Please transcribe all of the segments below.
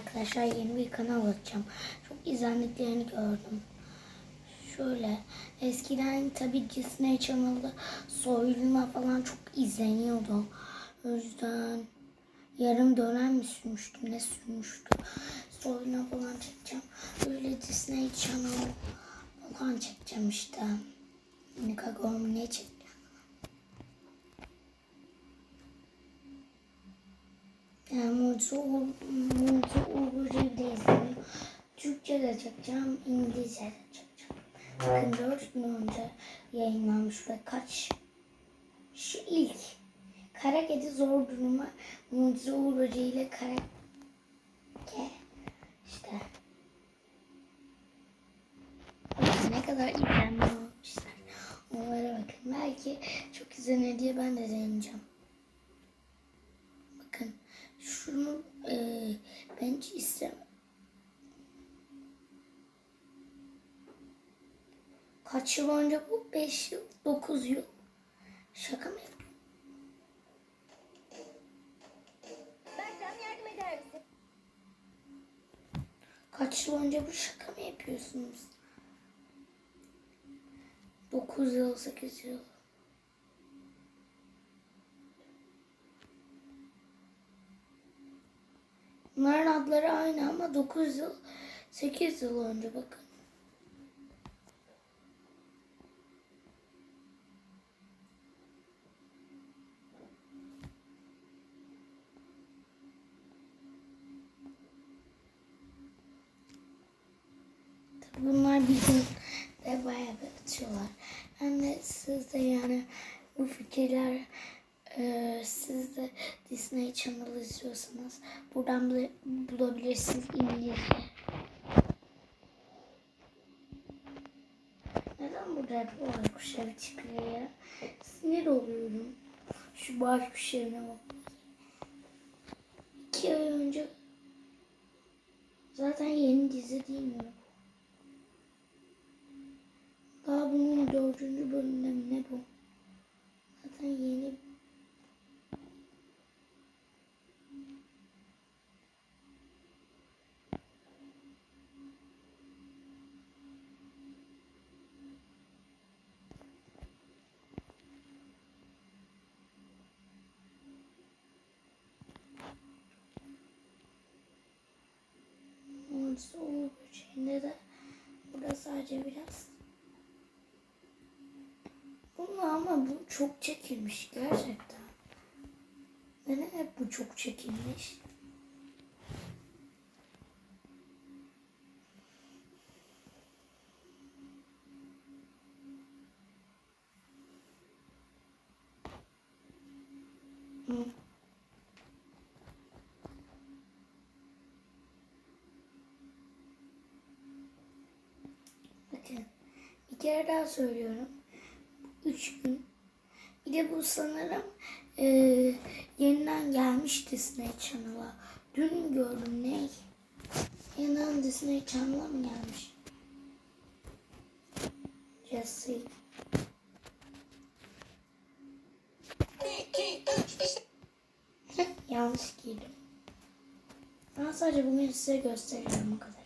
arkadaşlar yeni bir kanal açacağım. Çok izlendiklerini gördüm. Şöyle eskiden tabi Disney Channel'da soyulma falan çok izleniyordu. O yüzden yarım dönem mi sürmüştüm ne sürmüştüm. Soyulma falan çekeceğim. Böyle Disney Channel falan çekeceğim işte. Nikagorm ne çekeceğim. Yani Mucize Mucize İzledim. Türkçe de çekeceğim, İngilizce de çekeceğim. Bakın 4 gün önce yayınlanmış ve kaç? Şu ilk. Kara Kedi Zor Duruma Mucize Uğur Hoca ile Kara Ke işte. Ne kadar izlenme almışlar. Onlara bakın. Belki çok izlenir diye ben de deneyeceğim. Bakın şunu e, ben hiç istemem. Kaç yıl önce bu? 5 yıl, 9 yıl. Şaka mı misin? Kaç yıl önce bu şaka mı yapıyorsunuz? 9 yıl, 8 yıl. Bunların adları aynı ama 9 yıl, 8 yıl önce bakın. Bunlar gün de bayağı atıyorlar. Ben de siz de yani bu fikirler e, siz de Disney Channel izliyorsanız buradan bula- bulabilirsiniz İngilizce. Neden burada hep baykuşlar çıkıyor ya? Sinir oluyorum. Şu baykuşlarına bak. İki ay önce zaten yeni dizi değil mi? bu? Daha bunun dördüncü bölümünde mi ne bu? Zaten yeni Uğur böceğinde de burada sadece biraz ama bu çok çekilmiş gerçekten. Neden hep bu çok çekilmiş? Bakın bir kere daha söylüyorum. Üç. Bir de bu sanırım e, yeniden gelmiş Disney Channel'a. Dün gördüm ne? Yeniden Disney Channel'a mı gelmiş? Jesse. Yanlış giydim. Ben sadece bugün size gösteriyorum o kadar.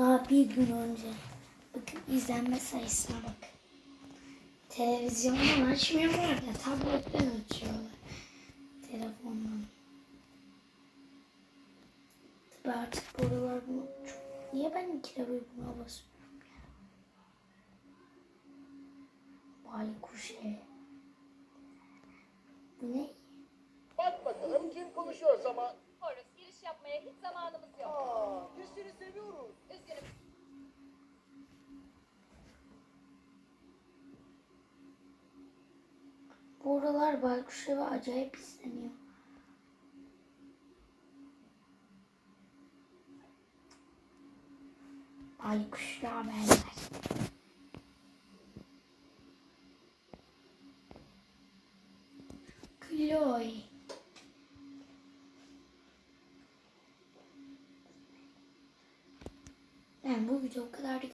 Daha bir gün önce. Bakın izlenme sayısına bak. Televizyondan açmıyorlar da tabletten açıyorlar. Telefondan. Tabii artık bu aralar bu çok... Niye ben ikide bir buna basıyorum ya? Baykuş ev. Bu ne? Bak bakalım kim konuşuyor ama. Bu aralar baykuş evi acayip izleniyor. Baykuşla haberler. Chloe. Ben bu video o kadar